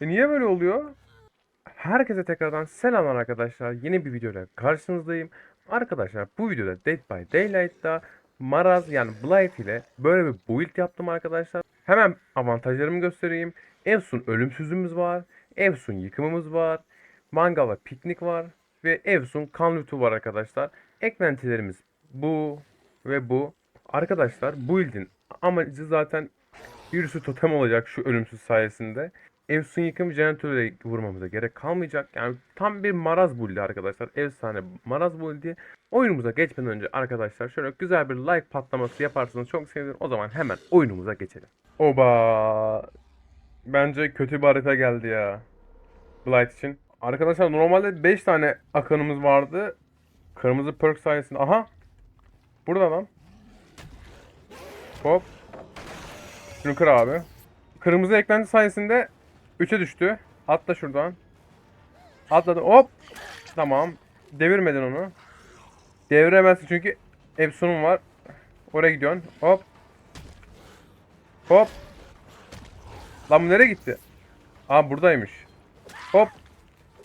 E niye böyle oluyor? Herkese tekrardan selamlar arkadaşlar. Yeni bir videoyla karşınızdayım. Arkadaşlar bu videoda Dead by Daylight'ta Maraz yani Blight ile böyle bir build yaptım arkadaşlar. Hemen avantajlarımı göstereyim. Evsun ölümsüzlüğümüz var. Evsun yıkımımız var. Mangal ve piknik var. Ve Evsun kan lütfu var arkadaşlar. Eklentilerimiz bu ve bu. Arkadaşlar bu build'in amacı zaten virüsü totem olacak şu ölümsüz sayesinde. Evsun yıkım jeneratörle vurmamıza gerek kalmayacak. Yani tam bir maraz build'i arkadaşlar. Efsane maraz build'i. Oyunumuza geçmeden önce arkadaşlar şöyle güzel bir like patlaması yaparsanız çok sevinirim. O zaman hemen oyunumuza geçelim. Oba! Bence kötü bir harita geldi ya. Blight için. Arkadaşlar normalde 5 tane akanımız vardı. Kırmızı perk sayesinde. Aha! Burada lan. Hop. Şunu abi. Kırmızı eklenti sayesinde 3'e düştü. Atla şuradan. Atladı. Hop. Tamam. Devirmedin onu. Deviremezsin çünkü Epson'un var. Oraya gidiyorsun. Hop. Hop. Lan bu nereye gitti? Aa buradaymış. Hop.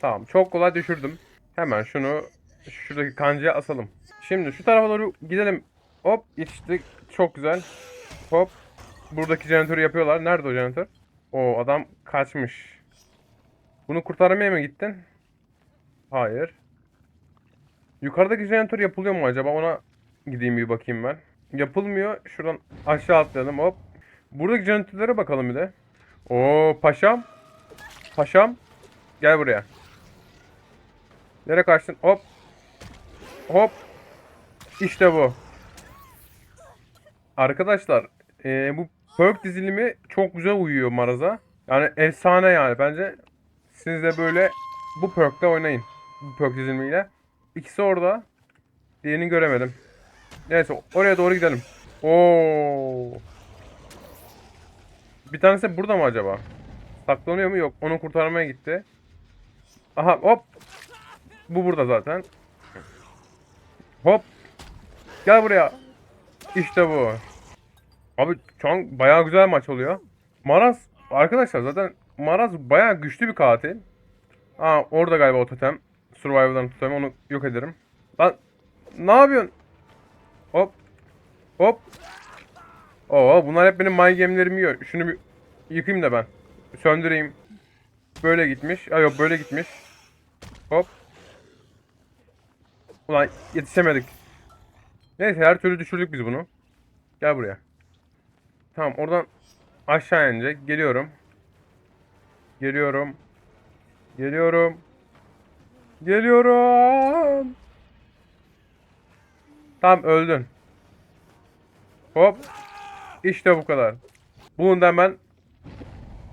Tamam. Çok kolay düşürdüm. Hemen şunu şuradaki kancaya asalım. Şimdi şu tarafa doğru gidelim. Hop yetiştik. Çok güzel. Hop. Buradaki jeneratörü yapıyorlar. Nerede o jeneratör? O adam kaçmış. Bunu kurtarmaya mı gittin? Hayır. Yukarıdaki jeneratör yapılıyor mu acaba? Ona gideyim bir bakayım ben. Yapılmıyor. Şuradan aşağı atlayalım. Hop. Buradaki jeneratörlere bakalım bir de. Oo paşam. Paşam. Gel buraya. Nereye kaçtın? Hop. Hop. İşte bu. Arkadaşlar eee, bu perk dizilimi çok güzel uyuyor Maraz'a. Yani efsane yani bence siz de böyle bu perk'te oynayın. Bu perk dizilimiyle. İkisi orada. Diğerini göremedim. Neyse oraya doğru gidelim. Oo. Bir tanesi burada mı acaba? Saklanıyor mu? Yok. Onu kurtarmaya gitti. Aha hop. Bu burada zaten. Hop. Gel buraya. İşte bu. Abi şu an bayağı güzel maç oluyor. Maraz arkadaşlar zaten Maraz bayağı güçlü bir katil. Aa orada galiba o totem. Survival'dan totem onu yok ederim. Lan ne yapıyorsun? Hop. Hop. Oo bunlar hep benim my game'lerimi yiyor. Şunu bir yıkayayım da ben. Söndüreyim. Böyle gitmiş. Ay yok böyle gitmiş. Hop. Ulan yetişemedik. Neyse her türlü düşürdük biz bunu. Gel buraya. Tamam oradan aşağı inecek. Geliyorum. Geliyorum. Geliyorum. Geliyorum. Tamam öldün. Hop. İşte bu kadar. Bunu da hemen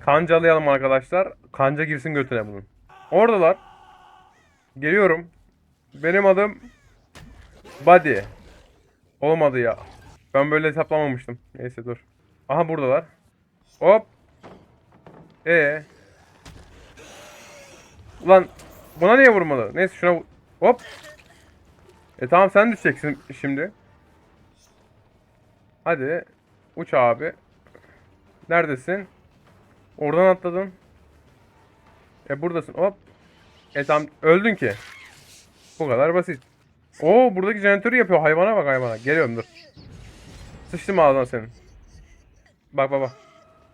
kancalayalım arkadaşlar. Kanca girsin götüne bunun. Oradalar. Geliyorum. Benim adım Buddy. Olmadı ya. Ben böyle hesaplamamıştım. Neyse dur. Aha buradalar. Hop. E. Ulan buna niye vurmadı? Neyse şuna hop. E tamam sen düşeceksin şimdi. Hadi. Uç abi. Neredesin? Oradan atladın. E buradasın. Hop. E tamam öldün ki. Bu kadar basit. Oo buradaki jeneratörü yapıyor. Hayvana bak hayvana. Geliyorum dur. Sıçtım ağzına senin. Bak bak bak.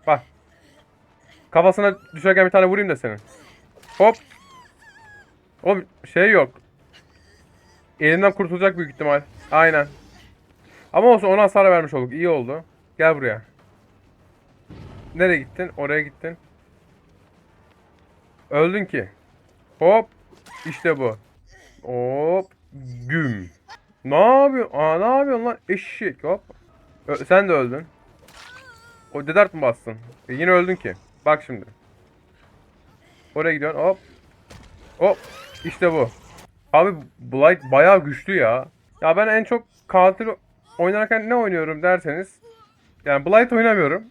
Bak. Kafasına düşerken bir tane vurayım da senin. Hop. O şey yok. Elinden kurtulacak büyük ihtimal. Aynen. Ama olsun ona hasar vermiş olduk. İyi oldu. Gel buraya. Nereye gittin? Oraya gittin. Öldün ki. Hop. İşte bu. Hop. Güm. Ne yapıyorsun? Aa ne yapıyorsun lan? Eşek hop. Ö- sen de öldün. O dedert mi bastın? E, yine öldün ki. Bak şimdi. Oraya gidiyorsun hop. Hop. İşte bu. Abi Blight bayağı güçlü ya. Ya ben en çok katil oynarken ne oynuyorum derseniz. Yani Blight oynamıyorum.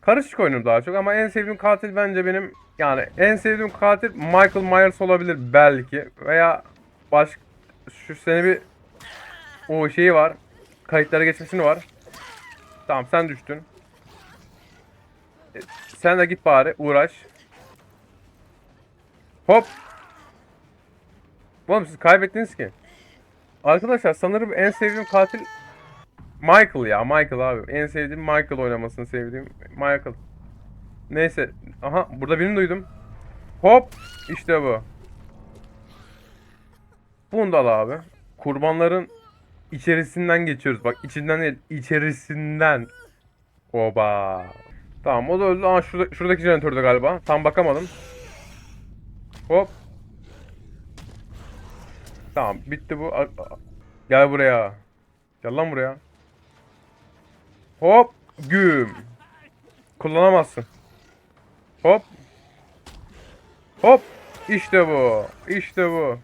Karışık oynuyorum daha çok ama en sevdiğim katil bence benim yani en sevdiğim katil Michael Myers olabilir belki veya baş şu sene bir o şeyi var. Kayıtlara geçmesini var. Tamam sen düştün. Sen de git bari uğraş. Hop. Oğlum siz kaybettiniz ki. Arkadaşlar sanırım en sevdiğim katil Michael ya Michael abi. En sevdiğim Michael oynamasını sevdiğim Michael. Neyse. Aha burada birini duydum. Hop. işte bu. Bunu da al abi. Kurbanların içerisinden geçiyoruz. Bak içinden değil içerisinden. Oba. Tamam o da öldü. Aa şurada, şuradaki jeneratörde galiba. Tam bakamadım. Hop. Tamam bitti bu. Gel buraya. Gel lan buraya. Hop. Güm. Kullanamazsın. Hop. Hop. İşte bu. İşte bu.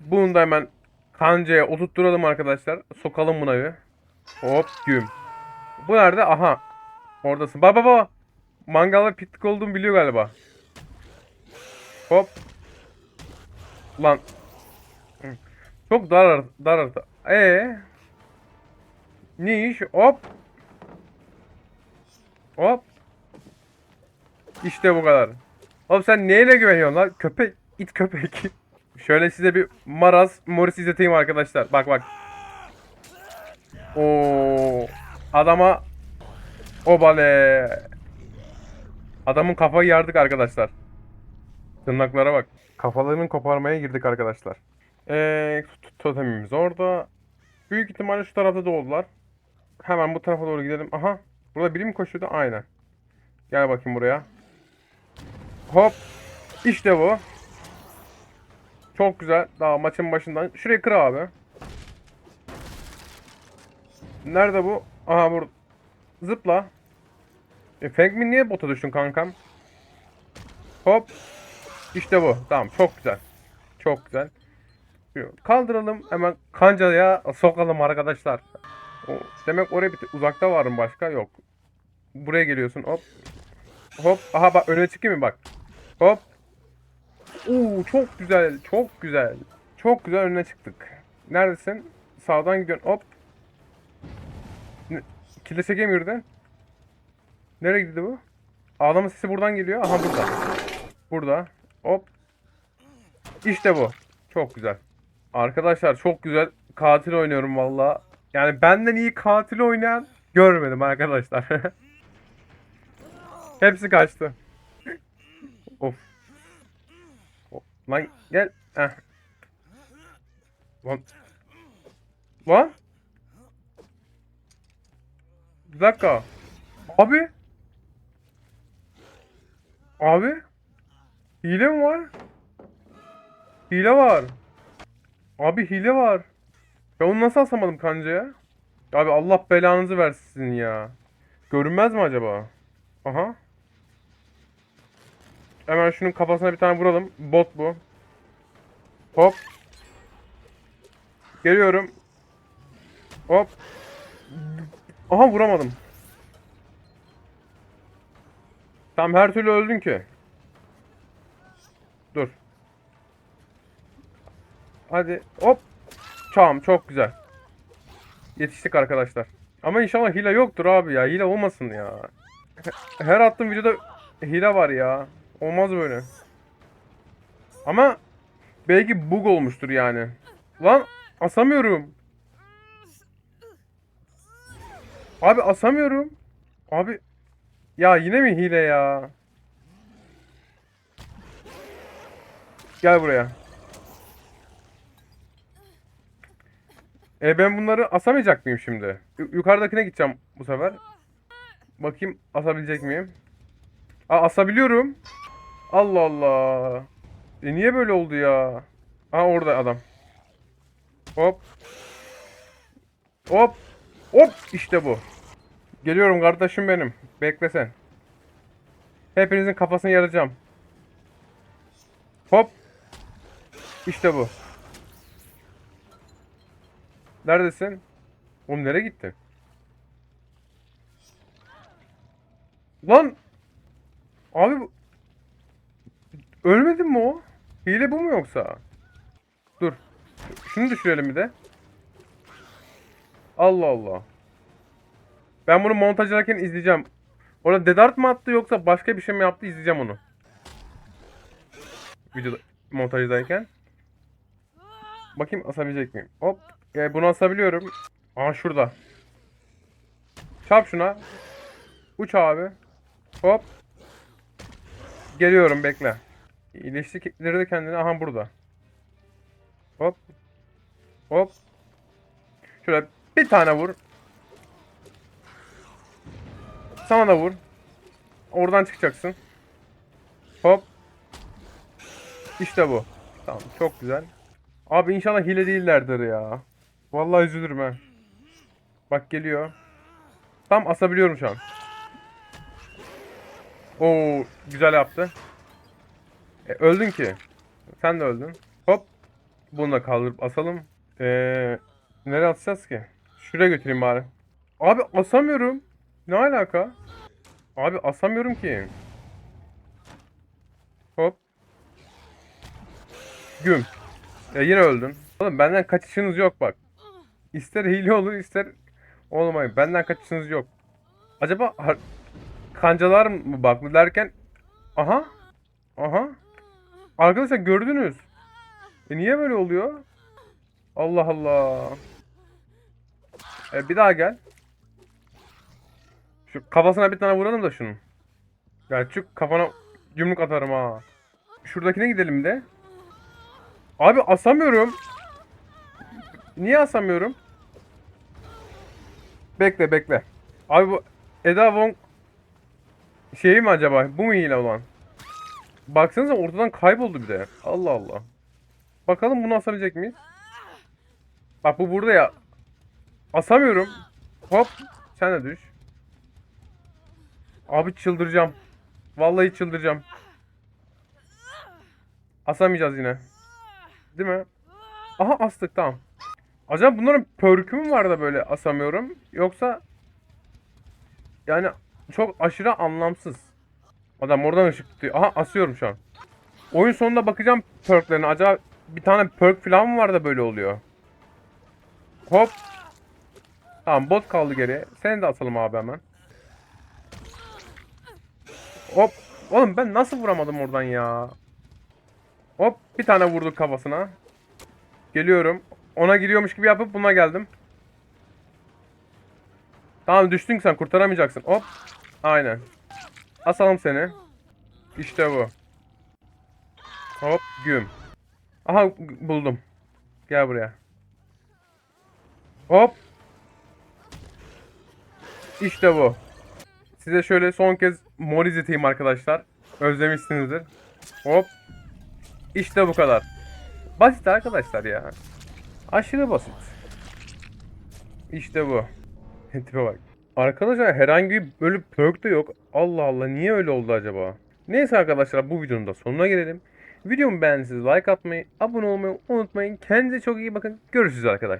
Bunu da hemen kancaya oturtturalım arkadaşlar. Sokalım buna bir. Hop güm. Bu nerede? Aha. Oradasın. Baba baba. Mangalda piknik olduğumu biliyor galiba. Hop. Lan. Çok dar ar- dar arada. Ee. Ne iş? Hop. Hop. İşte bu kadar. Oğlum sen neyle güveniyorsun lan? Köpek. it köpek. Şöyle size bir Maraz Morris izleteyim arkadaşlar. Bak bak. Oo. Adama obale. Adamın kafayı yardık arkadaşlar. Tırnaklara bak. Kafalarını koparmaya girdik arkadaşlar. Eee totemimiz orada. Büyük ihtimalle şu tarafta da oldular. Hemen bu tarafa doğru gidelim. Aha. Burada biri mi koşuyordu? Aynen. Gel bakayım buraya. Hop. İşte bu. Çok güzel. Daha maçın başından. Şurayı kır abi. Nerede bu? Aha burada. Zıpla. E, Fengmin niye bota düştün kankam? Hop. İşte bu. Tamam çok güzel. Çok güzel. Kaldıralım hemen kancaya sokalım arkadaşlar. O, demek oraya bir uzakta var mı başka? Yok. Buraya geliyorsun hop. Hop. Aha bak öne çıkayım mı bak. Hop. Oo çok güzel. Çok güzel. Çok güzel önüne çıktık. Neredesin? Sağdan gidiyorsun. Hop. Kilise girdi. Nereye gitti bu? Ağlama sesi buradan geliyor. Aha burada. Burada. Hop. İşte bu. Çok güzel. Arkadaşlar çok güzel katil oynuyorum valla. Yani benden iyi katil oynayan görmedim arkadaşlar. Hepsi kaçtı. of. Of. Lan gel. Heh. Lan. Lan. Bir dakika. Abi. Abi. Hile mi var? Hile var. Abi hile var. Ben onu nasıl asamadım kancaya? Abi Allah belanızı versin ya. Görünmez mi acaba? Aha. Hemen şunun kafasına bir tane vuralım. Bot bu. Hop. Geliyorum. Hop. Aha vuramadım. Tam her türlü öldün ki. Dur. Hadi hop. Tamam çok güzel. Yetiştik arkadaşlar. Ama inşallah hile yoktur abi ya. Hile olmasın ya. Her attığım videoda hile var ya. Olmaz böyle. Ama belki bug olmuştur yani. Lan asamıyorum. Abi asamıyorum. Abi ya yine mi hile ya? Gel buraya. E ben bunları asamayacak mıyım şimdi? Yu- yukarıdakine gideceğim bu sefer. Bakayım asabilecek miyim? Aa asabiliyorum. Allah Allah. E niye böyle oldu ya? Aa orada adam. Hop. Hop. Hop işte bu. Geliyorum kardeşim benim. Bekle sen. Hepinizin kafasını yaracağım. Hop. İşte bu. Neredesin? Oğlum nereye gitti? Lan! Abi bu- Ölmedin mi o? Hile bu mu yoksa? Dur. Şunu düşürelim bir de. Allah Allah. Ben bunu montajlarken izleyeceğim. Orada dedart mı attı yoksa başka bir şey mi yaptı izleyeceğim onu. video montajdayken. Bakayım asabilecek miyim? Hop. E, bunu asabiliyorum. Aa şurada. Çarp şuna. Uç abi. Hop. Geliyorum bekle. İyileştikleri de kendini aha burada. Hop. Hop. Şöyle bir tane vur. Sana da vur. Oradan çıkacaksın. Hop. İşte bu. Tamam çok güzel. Abi inşallah hile değillerdir ya. Vallahi üzülürüm ha. Bak geliyor. Tam asabiliyorum şu an. Oo güzel yaptı. E, öldün ki. Sen de öldün. Hop. Bunu da kaldırıp asalım. Ee, nereye atacağız ki? Şuraya götüreyim bari. Abi asamıyorum. Ne alaka? Abi asamıyorum ki. Hop. Güm. Ya yine öldün. Oğlum benden kaçışınız yok bak. İster hile olur ister olmayın. Benden kaçışınız yok. Acaba kancalar mı baklı derken aha aha arkadaşlar gördünüz. E niye böyle oluyor? Allah Allah. E bir daha gel. Şu kafasına bir tane vuralım da şunun. Ya kafana yumruk atarım ha. Şuradakine gidelim de. Abi asamıyorum. Niye asamıyorum? Bekle bekle. Abi bu Eda Wong şeyi mi acaba? Bu mu hile olan? Baksanıza ortadan kayboldu bir de. Allah Allah. Bakalım bunu asabilecek miyiz? Bak bu burada ya. Asamıyorum. Hop. Sen de düş. Abi çıldıracağım. Vallahi çıldıracağım. Asamayacağız yine. Değil mi? Aha astık tamam. Acaba bunların perkü mü var da böyle asamıyorum? Yoksa yani çok aşırı anlamsız. Adam oradan ışık tutuyor. Aha asıyorum şu an. Oyun sonunda bakacağım perklerine. Acaba bir tane perk falan mı var da böyle oluyor? Hop. Tamam bot kaldı geriye. Seni de asalım abi hemen. Hop. Oğlum ben nasıl vuramadım oradan ya? Hop bir tane vurduk kafasına. Geliyorum. Ona giriyormuş gibi yapıp buna geldim. Tamam düştün sen kurtaramayacaksın. Hop. Aynen. Asalım seni. İşte bu. Hop güm. Aha buldum. Gel buraya. Hop. İşte bu. Size şöyle son kez mor izleteyim arkadaşlar. Özlemişsinizdir. Hop. İşte bu kadar. Basit arkadaşlar ya. Aşırı basit. İşte bu. Tipe bak. Arkadaşlar herhangi bir böyle perk de yok. Allah Allah niye öyle oldu acaba? Neyse arkadaşlar bu videonun da sonuna gelelim. Videomu beğendiyseniz like atmayı, abone olmayı unutmayın. Kendinize çok iyi bakın. Görüşürüz arkadaşlar.